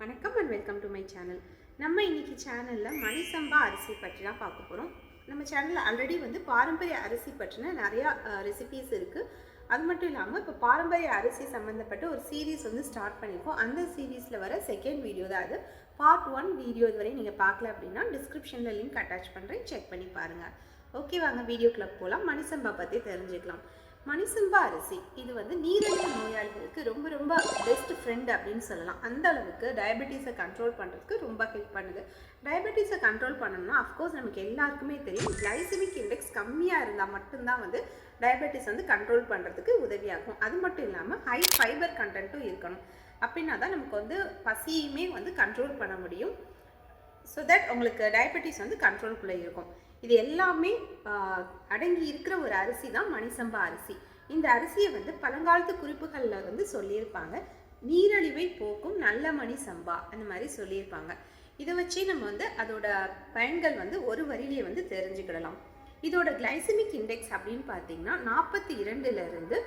வணக்கம் and welcome to my channel நம்ம இன்னைக்கு சேனலில் மணிசம்பா அரிசி பற்றி தான் பார்க்க போகிறோம் நம்ம சேனலில் ஆல்ரெடி வந்து பாரம்பரிய அரிசி பற்றின நிறையா ரெசிபீஸ் இருக்குது அது மட்டும் இல்லாமல் இப்போ பாரம்பரிய அரிசி சம்மந்தப்பட்ட ஒரு சீரீஸ் வந்து ஸ்டார்ட் பண்ணியிருக்கோம் அந்த சீரீஸில் வர செகண்ட் வீடியோ தான் அது. பார்ட் ஒன் வீடியோ இதுவரை நீங்கள் பார்க்கல அப்படின்னா டிஸ்கிரிப்ஷனில் லிங்க் அட்டாச் பண்ணுறேன் செக் பண்ணி பாருங்கள் ஓகே வாங்க வீடியோக்குள்ளே போகலாம் மணிசம்பா பற்றி தெரிஞ்சுக்கலாம். மணிசம்பா அரிசி. இது வந்து நீரிழிவு நோயாளிகளுக்கு ரொம்ப ரொம்ப பெஸ்ட் ஃப்ரெண்ட் அப்படின்னு சொல்லலாம். அந்த அளவுக்கு டயபெட்டிஸை கண்ட்ரோல் பண்ணுறதுக்கு ரொம்ப ஹெல்ப் பண்ணுது. டயபெட்டிஸை கண்ட்ரோல் பண்ணணும்னா அஃப்கோர்ஸ் நமக்கு எல்லாருக்குமே தெரியும். கிளைசமிக் இண்டெக்ஸ் கம்மியாக இருந்தால் மட்டும்தான் வந்து டயபெட்டிஸ் வந்து கண்ட்ரோல் பண்ணுறதுக்கு உதவியாகும். அது மட்டும் இல்லாமல் ஹை ஃபைபர் கண்டென்ட்டும் இருக்கணும். அப்படின்னா தான் நமக்கு வந்து பசியுமே வந்து கண்ட்ரோல் பண்ண முடியும். ஸோ தட் உங்களுக்கு டயபெட்டிஸ் வந்து கண்ட்ரோல்குள்ளே இருக்கும். இது எல்லாமே அடங்கி இருக்கிற ஒரு அரிசி தான் மணிசம்பா அரிசி. இந்த அரிசியை வந்து பழங்காலத்து குறிப்புகளில் வந்து சொல்லியிருப்பாங்க. நீரழிவை போக்கும் நல்ல மணி சம்பா அந்த மாதிரி சொல்லியிருப்பாங்க. இதை வச்சே நம்ம வந்து அதோட பயன்கள் வந்து ஒரு வரியிலேயே வந்து தெரிஞ்சுக்கிடலாம். இதோட கிளைசமிக் இண்டெக்ஸ் அப்படின்னு பார்த்தீங்கன்னா நாற்பத்தி இருந்து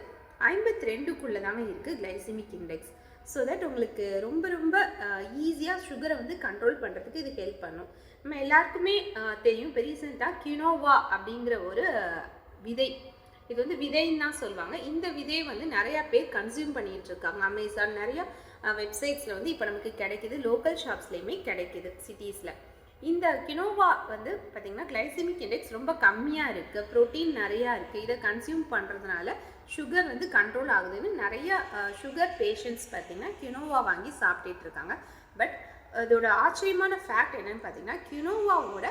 ஐம்பத்தி ரெண்டுக்குள்ளே தாங்க இருக்குது கிளைசமிக் இண்டெக்ஸ். ஸோ தட் உங்களுக்கு ரொம்ப ரொம்ப ஈஸியாக சுகரை வந்து கண்ட்ரோல் பண்ணுறதுக்கு இது ஹெல்ப் பண்ணும். நம்ம எல்லாருக்குமே தெரியும். இப்போ ரீசெண்டாக கினோவா அப்படிங்கிற ஒரு விதை. இது வந்து விதைன்னு தான் சொல்லுவாங்க. இந்த விதையை வந்து நிறையா பேர் கன்சியூம் பண்ணிகிட்டு இருக்காங்க. அமேசான் நிறையா வெப்சைட்ஸில் வந்து இப்போ நமக்கு கிடைக்குது. லோக்கல் ஷாப்ஸ்லேயுமே கிடைக்குது சிட்டிஸில் இந்த கினோவா வந்து பார்த்திங்கன்னா கிளைசிமிக் இண்டெக்ஸ் ரொம்ப கம்மியாக இருக்குது ப்ரோட்டீன் நிறையா இருக்குது இதை கன்சியூம் பண்ணுறதுனால சுகர் வந்து கண்ட்ரோல் ஆகுதுன்னு நிறைய சுகர் பேஷண்ட்ஸ் பார்த்திங்கன்னா கினோவா வாங்கி சாப்பிட்டுட்டு இருக்காங்க. பட் அதோட ஆச்சரியமான ஃபேக்ட் என்னன்னு பார்த்தீங்கன்னா கினோவாவோட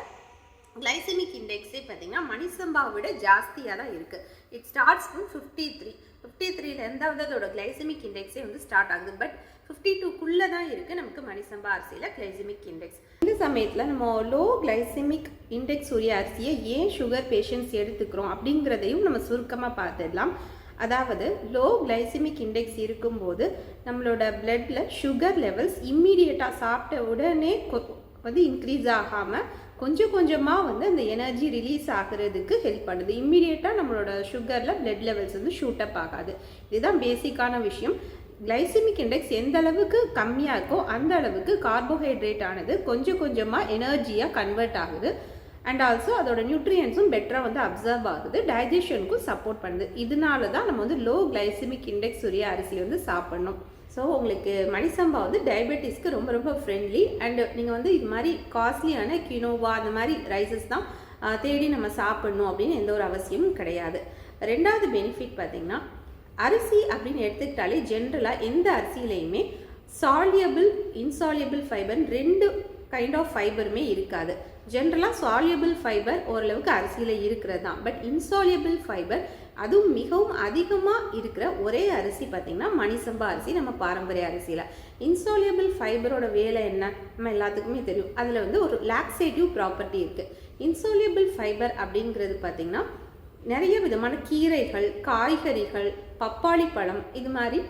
கிளைசிமிக் இண்டெக்ஸே பார்த்தீங்கன்னா மணிசம்பாவை விட ஜாஸ்தியாக தான் இருக்குது it starts from fifty three fifty த்ரீலேருந்து வந்து அதோட கிளைசமிக் இண்டெக்ஸே வந்து ஸ்டார்ட் ஆகுது. பட் ஃபிஃப்டி டூக்குள்ளே தான் இருக்குது நமக்கு மணிசம்பா அரிசியில் கிளைசமிக் இண்டெக்ஸ் இந்த சமயத்தில் நம்ம லோ கிளைசமிக் இண்டெக்ஸ் உரிய அரிசியை ஏன் சுகர் பேஷண்ட்ஸ் எடுத்துக்கிறோம் அப்படிங்கிறதையும் நம்ம சுருக்கமாக பார்த்துடலாம். அதாவது லோ கிளைசிமிக் இண்டெக்ஸ் இருக்கும்போது நம்மளோட பிளட்டில் சுகர் லெவல்ஸ் இம்மீடியட்டாக சாப்பிட்ட உடனே கொ- வந்து இன்க்ரீஸ் ஆகாமல் கொஞ்சம் கொஞ்சமாக வந்து அந்த எனர்ஜி ரிலீஸ் ஆகுறதுக்கு ஹெல்ப் பண்ணுது. இம்மீடியட்டாக நம்மளோட சுகரில் பிளட் லெவல்ஸ் வந்து ஷூட் அப் ஆகாது. இதுதான் பேசிக்கான விஷயம். கிளைசிமிக் இண்டெக்ஸ் எந்த அளவுக்கு கம்மியாக இருக்கோ அந்த அளவுக்கு கார்போஹைட்ரேட் ஆனது கொஞ்சம் கொஞ்சமாக எனர்ஜியாக கன்வெர்ட் ஆகுது. அண்ட் ஆல்சோ அதோட நியூட்ரியன்ஸும் பெட்டராக வந்து அப்சர்வ் ஆகுது. டைஜஷனுக்கும் சப்போர்ட் பண்ணுது. இதனால தான் நம்ம வந்து லோ கிளைசிமிக் இண்டெக்ஸ் உரிய அரிசி வந்து சாப்பிட்ணும். ஸோ உங்களுக்கு மணிசம்பா வந்து டயபெட்டிஸ்க்கு ரொம்ப ரொம்ப ஃப்ரெண்ட்லி அண்டு நீங்கள் வந்து இது மாதிரி காஸ்ட்லியான கினோவா அந்த மாதிரி ரைசஸ் தான் தேடி நம்ம சாப்பிட்ணும் அப்படின்னு எந்த ஒரு அவசியமும் கிடையாது. ரெண்டாவது பெனிஃபிட் பார்த்தீங்கன்னா அரிசி அப்படின்னு எடுத்துக்கிட்டாலே ஜென்ரலாக எந்த அரிசியிலையுமே சால்யபிள் இன்சால்யபிள் ஃபைபர் ரெண்டு கைண்ட் ஆஃப் ஃபைபருமே இருக்காது. ஜென்ரலாக சால்யபிள் ஃபைபர் ஓரளவுக்கு அரிசியில் இருக்கிறது தான். பட் இன்சாலியபிள் ஃபைபர் அதுவும் மிகவும் அதிகமாக இருக்கிற ஒரே அரிசி பார்த்திங்கன்னா மணிசம்பா அரிசி நம்ம பாரம்பரிய அரிசியில். இன்சாலியபிள் ஃபைபரோட வேலை என்ன? நம்ம எல்லாத்துக்குமே தெரியும். அதில் வந்து ஒரு லாக்ஸேட்டிவ் ப்ராப்பர்ட்டி இருக்குது இன்சாலியபிள் ஃபைபர் அப்படிங்கிறது பார்த்திங்கன்னா நிறைய விதமான கீரைகள் காய்கறிகள் பப்பாளி பழம் இது மாதிரி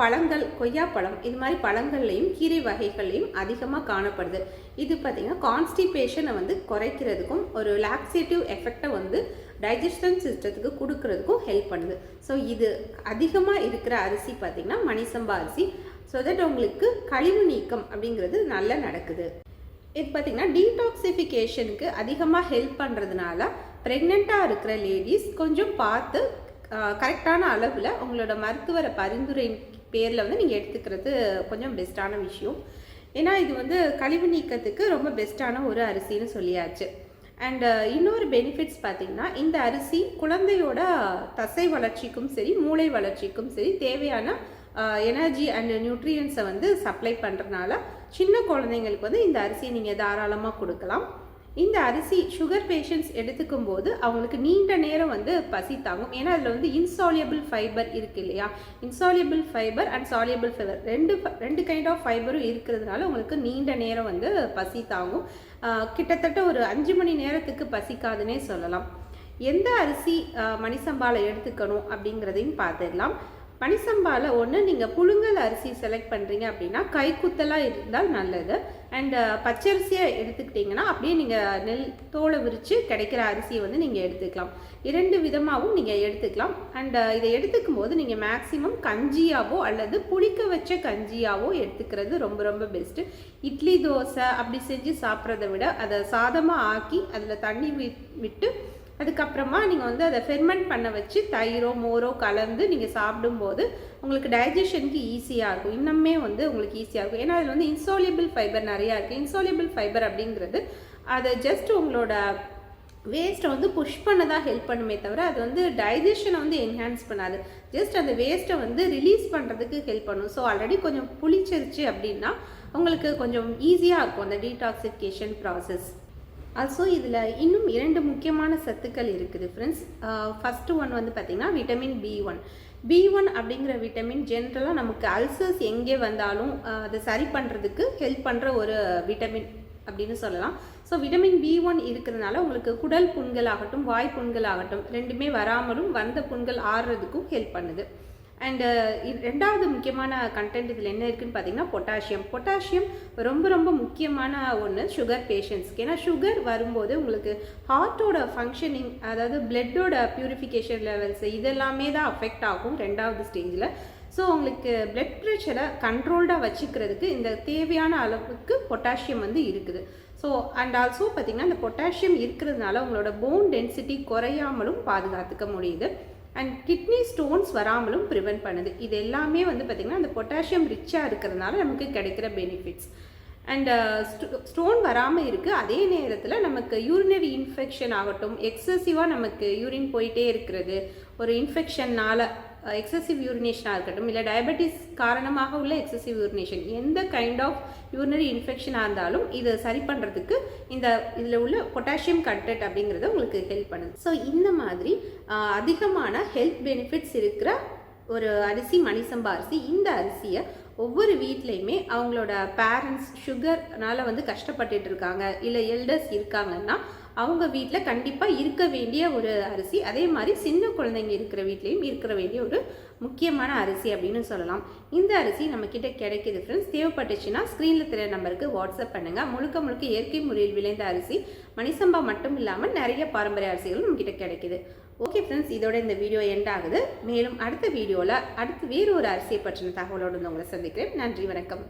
பழங்கள் கொய்யாப்பழம் இது மாதிரி பழங்கள்லையும் கீரை வகைகள்லையும் அதிகமாக காணப்படுது. இது பார்த்திங்கன்னா கான்ஸ்டிபேஷனை வந்து குறைக்கிறதுக்கும் ஒரு ரிலாக்ஸேட்டிவ் எஃபெக்டை வந்து டைஜஷன் சிஸ்டத்துக்கு கொடுக்கறதுக்கும் ஹெல்ப் பண்ணுது. ஸோ இது அதிகமாக இருக்கிற அரிசி பார்த்திங்கன்னா மணிசம்பா அரிசி. ஸோ தட் உங்களுக்கு கழிவு நீக்கம் அப்படிங்கிறது நல்லா நடக்குது. இது பார்த்திங்கன்னா டீடாக்சிஃபிகேஷனுக்கு அதிகமாக ஹெல்ப் பண்ணுறதுனால ப்ரெக்னெண்ட்டாக இருக்கிற லேடிஸ் கொஞ்சம் பார்த்து கரெக்டான அளவில் உங்களோட மருத்துவரை பரிந்துரை பேரில் வந்து நீங்கள் எடுத்துக்கிறது கொஞ்சம் பெஸ்ட்டான விஷயம். ஏன்னா இது வந்து கழிவு நீக்கத்துக்கு ரொம்ப பெஸ்ட்டான ஒரு அரிசின்னு சொல்லியாச்சு. அண்டு இன்னொரு பெனிஃபிட்ஸ் பார்த்தீங்கன்னா இந்த அரிசி குழந்தையோட தசை வளர்ச்சிக்கும் சரி மூளை வளர்ச்சிக்கும் சரி தேவையான எனர்ஜி அண்ட் நியூட்ரியன்ஸை வந்து சப்ளை பண்ணுறதுனால சின்ன குழந்தைங்களுக்கு வந்து இந்த அரிசியை நீங்கள் தாராளமாக கொடுக்கலாம். இந்த அரிசி சுகர் பேஷண்ட்ஸ் எடுத்துக்கும் போது அவங்களுக்கு நீண்ட நேரம் வந்து பசி தாங்கும். ஏன்னா அதில் வந்து இன்சாலியபிள் ஃபைபர் இருக்கு இல்லையா? Insoluble fibre and soluble fibre ரெண்டு ரெண்டு கைண்ட் ஆஃப் ஃபைபரும் இருக்கிறதுனால உங்களுக்கு நீண்ட நேரம் வந்து பசி தாங்கும். கிட்டத்தட்ட ஒரு அஞ்சு மணி நேரத்துக்கு பசிக்காதுன்னே சொல்லலாம். எந்த அரிசி மணிசம்பாலை எடுத்துக்கணும் அப்படிங்கிறதையும் பார்த்துடலாம். பனிசம்பாவில் ஒன்று நீங்கள் புழுங்கல் அரிசி செலக்ட் பண்ணுறீங்க அப்படின்னா கைக்குத்தலாக இருந்தால் நல்லது. அண்டு பச்சரிசியை எடுத்துக்கிட்டிங்கன்னா அப்படியே நீங்கள் நெல் தோலை விரித்து கிடைக்கிற அரிசியை வந்து நீங்கள் எடுத்துக்கலாம். இரண்டு விதமாகவும் நீங்கள் எடுத்துக்கலாம். அண்டு இதை எடுத்துக்கும் போது நீங்கள் மேக்ஸிமம் கஞ்சியாவோ அல்லது புளிக்க வச்ச கஞ்சியாவோ எடுத்துக்கிறது ரொம்ப ரொம்ப பெஸ்ட்டு இட்லி தோசை அப்படி செஞ்சு சாப்பிட்றத விட அதை சாதமாக ஆக்கி அதில் தண்ணி விட்டு அதுக்கப்புறமா நீங்கள் வந்து அதை ஃபெர்மெண்ட் பண்ண வச்சு தயிரோ மோரோ கலந்து நீங்கள் சாப்பிடும்போது உங்களுக்கு டைஜஷனுக்கு ஈஸியாக இருக்கும். இன்னுமே வந்து உங்களுக்கு ஈஸியாக இருக்கும். ஏன்னா அதில் வந்து இன்சோலியபிள் ஃபைபர் நிறையா இருக்குது இன்சோலியபிள் ஃபைபர் அப்படிங்கிறது அதை ஜஸ்ட் உங்களோட வேஸ்ட்டை வந்து புஷ் பண்ண தான் ஹெல்ப் பண்ணுமே தவிர அது வந்து டைஜஷனை வந்து என்ஹான்ஸ் பண்ணாது. ஜஸ்ட் அந்த வேஸ்ட்டை வந்து ரிலீஸ் பண்ணுறதுக்கு ஹெல்ப் பண்ணும். ஸோ ஆல்ரெடி கொஞ்சம் புளிச்சிருச்சு அப்படின்னா உங்களுக்கு கொஞ்சம் ஈஸியாக இருக்கும் அந்த டீடாக்சிஃபிகேஷன் ப்ராசஸ் ஆல்சோ இதில் இன்னும் இரண்டு முக்கியமான சத்துக்கள் இருக்குது ஃப்ரெண்ட்ஸ் ஃபஸ்ட்டு ஒன் வந்து பார்த்திங்கன்னா vitamin B one B one அப்படிங்கிற விட்டமின் ஜென்ரலாக நமக்கு அல்சர்ஸ் எங்கே வந்தாலும் அதை சரி பண்ணுறதுக்கு ஹெல்ப் பண்ணுற ஒரு விட்டமின் அப்படின்னு சொல்லலாம். ஸோ விட்டமின் பி ஒன் இருக்கிறதுனால உங்களுக்கு குடல் புண்கள் ஆகட்டும் வாய் புண்கள் ஆகட்டும் ரெண்டுமே வராமலும் வந்த புண்கள் ஆறுறதுக்கும் ஹெல்ப் பண்ணுது. அண்டு uh, ரெண்டாவது முக்கியமான கண்டென்ட் இதில் என்ன இருக்குதுன்னு பார்த்தீங்கன்னா பொட்டாசியம் பொட்டாசியம் ரொம்ப ரொம்ப முக்கியமான ஒன்று சுகர் பேஷண்ட்ஸ்க்கு ஏன்னா சுகர் வரும்போது உங்களுக்கு ஹார்ட்டோட ஃபங்க்ஷனிங் அதாவது பிளட்டோட ப்யூரிஃபிகேஷன் லெவல்ஸ் இதெல்லாமே தான் அஃபெக்ட் ஆகும் ரெண்டாவது ஸ்டேஜில் ஸோ உங்களுக்கு பிளட் ப்ரெஷரை கண்ட்ரோல்டாக வச்சுக்கிறதுக்கு இந்த தேவையான அளவுக்கு பொட்டாசியம் வந்து இருக்குது. ஸோ அண்ட் ஆல்சோ பார்த்திங்கன்னா இந்த பொட்டாசியம் இருக்கிறதுனால உங்களோட போன் டென்சிட்டி குறையாமலும் பாதுகாத்துக்க முடியுது. அண்ட் கிட்னி ஸ்டோன்ஸ் வராமலும் ப்ரிவெண்ட் பண்ணுது. இது எல்லாமே வந்து பார்த்திங்கன்னா அந்த பொட்டாசியம் ரிச்சாக இருக்கிறதுனால நமக்கு கிடைக்கிற பெனிஃபிட்ஸ் அண்ட் ஸ்டோன் வராமல் இருக்குது அதே நேரத்தில் நமக்கு யூரினரி இன்ஃபெக்ஷன் ஆகட்டும் எக்ஸசிவாக நமக்கு யூரின் போயிட்டே இருக்கிறது. ஒரு இன்ஃபெக்ஷன்னால் எக்ஸசிவ் யூரினேஷனாக இருக்கட்டும் இல்லை டயபெட்டிஸ் காரணமாக உள்ள எக்ஸசிவ் யூரினேஷன் எந்த கைண்ட் ஆஃப் யூரினரி இன்ஃபெக்ஷனாக இருந்தாலும் இதை சரி பண்ணுறதுக்கு இந்த இதில் உள்ள பொட்டாசியம் கண்டென்ட் அப்படிங்கிறத உங்களுக்கு ஹெல்ப் பண்ணுது. ஸோ இந்த மாதிரி அதிகமான ஹெல்த் பெனிஃபிட்ஸ் இருக்கிற ஒரு அரிசி மணிசம்பா அரிசி இந்த அரிசியை ஒவ்வொரு வீட்லேயுமே அவங்களோட பேரண்ட்ஸ் சுகர்னால் வந்து கஷ்டப்பட்டுட்டு இருக்காங்க இல்லை எல்டர்ஸ் இருக்காங்கன்னா அவங்க வீட்டில் கண்டிப்பாக இருக்க வேண்டிய ஒரு அரிசி அதே மாதிரி சின்ன குழந்தைங்க இருக்கிற வீட்லேயும் இருக்கிற வேண்டிய ஒரு முக்கியமான அரிசி அப்படின்னு சொல்லலாம். இந்த அரிசி நம்மக்கிட்ட கிடைக்கிது ஃப்ரெண்ட்ஸ் தேவைப்பட்டுச்சுன்னா ஸ்க்ரீனில் தெரிய நம்பருக்கு வாட்ஸ்அப் பண்ணுங்கள் முழுக்க முழுக்க இயற்கை முறையில் விளைந்த அரிசி மணிசம்பா மட்டும் இல்லாமல் நிறைய பாரம்பரிய அரிசிகளும் நம்மக்கிட்ட கிடைக்கிது. ஓகே ஃப்ரெண்ட்ஸ் இதோட இந்த வீடியோ எண்ட் ஆகுது. மேலும் அடுத்த வீடியோவில் அடுத்து வேறு ஒரு அரிசியை பற்றின தகவலோடு உங்களை சந்திக்கிறேன். நன்றி வணக்கம்.